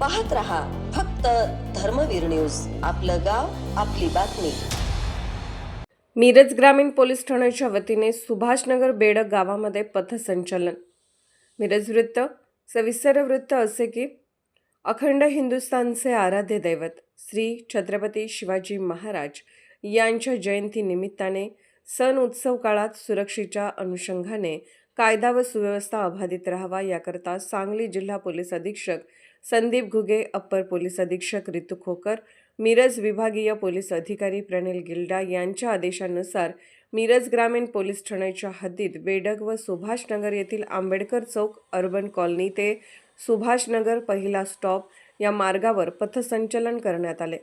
पाहत रहा फक्त धर्मवीर न्यूज. आपलं गाव आपली बातमी. मिरज ग्रामीण पोलीस ठाण्याच्या वतीने सुभाषनगर बेडक गावामध्ये पथसंचलन. मिरज वृत्त सविस्तर वृत्त असे की अखंड हिंदुस्थानचे आराध्य दैवत श्री छत्रपती शिवाजी महाराज यांच्या जयंतीनिमित्ताने सण उत्सव काळात सुरक्षेच्या अनुषंगाने कायदा व सुव्यवस्था अबाधित राहावा याकरता सांगली जिल्हा पोलीस अधीक्षक संदीप घुगे अप्पर पोलीस अधीक्षक रितू खोकर मिरज विभागीय पोलीस अधिकारी प्रणिल गिल्डा यांच्या आदेशानुसार मिरज ग्रामीण पोलीस ठाण्याच्या हद्दीत बेडग व सुभाषनगर येथील आंबेडकर चौक अर्बन कॉलनी ते सुभाषनगर पहिला स्टॉप या मार्गावर पथसंचलन करण्यात आले.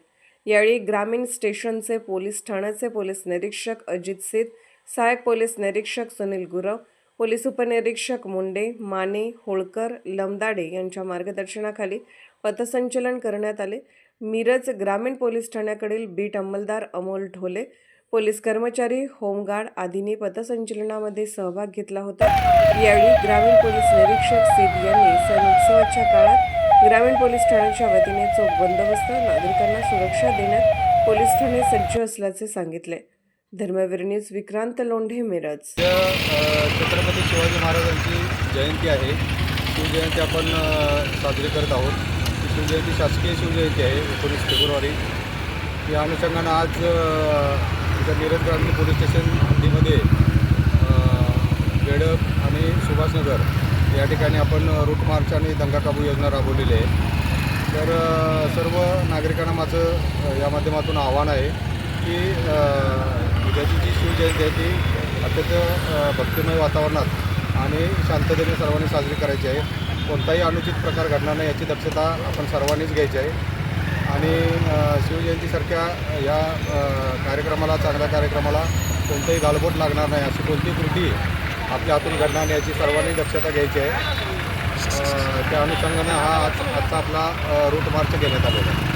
यावेळी ग्रामीण स्टेशनचे पोलीस ठाण्याचे पोलीस निरीक्षक अजित सित सहाय्यक पोलीस निरीक्षक सुनील गुरव पोलीस उपनिरीक्षक मुंडे माने होळकर लमदाडे यांच्या मार्गदर्शनाखाली पथसंचलन करण्यात आले. मिरज ग्रामीण पोलीस ठाण्याकडील बीट अंमलदार अमोल ढोले पोलीस कर्मचारी होमगार्ड आदींनी पथसंचलनामध्ये सहभाग घेतला होता. यावेळी ग्रामीण पोलीस निरीक्षक सिद यांनी सण उत्सवाच्या काळात ग्रामीण पोलीस ठाण्याच्या वतीने चोख बंदोबस्त नागरिकांना सुरक्षा देण्यात पोलीस ठाणे सज्ज असल्याचे सांगितले. धर्मवीर न्यूज विक्रांत लोंढे मिरज. छत्रपती शिवाजी महाराजांची जयंती आहे. शिवजयंती आपण साजरी करत आहोत. शिवजयंती शासकीय शिवजयंती आहे एकोणीस फेब्रुवारी. या अनुषंगानं आज अ, इथं मिरज ग्रामीण पोलीस स्टेशन हद्दीमध्ये बेडक आणि सुभाषनगर या ठिकाणी आपण रूट मार्च आणि दंगा काबू योजना राबवलेली आहे. तर सर्व नागरिकांना माझं या माध्यमातून आव्हान आहे की जयंती आहे ती अत्यंत भक्तिमय वातावरणात आणि शांततेने सर्वांनी साजरी करायची आहे. कोणताही अनुचित प्रकार घडणार नाही याची दक्षता आपण सर्वांनीच घ्यायची आहे. आणि शिवजयंतीसारख्या या कार्यक्रमाला चांगल्या कार्यक्रमाला कोणतंही गालबोट लागणार नाही. अशी कोणतीही कृती आपल्या हातून घडणार नाही याची सर्वांनी दक्षता घ्यायची आहे. त्या अनुषंगाने हा आज आजचा आपला रूट मार्च घेण्यात आलेला आहे.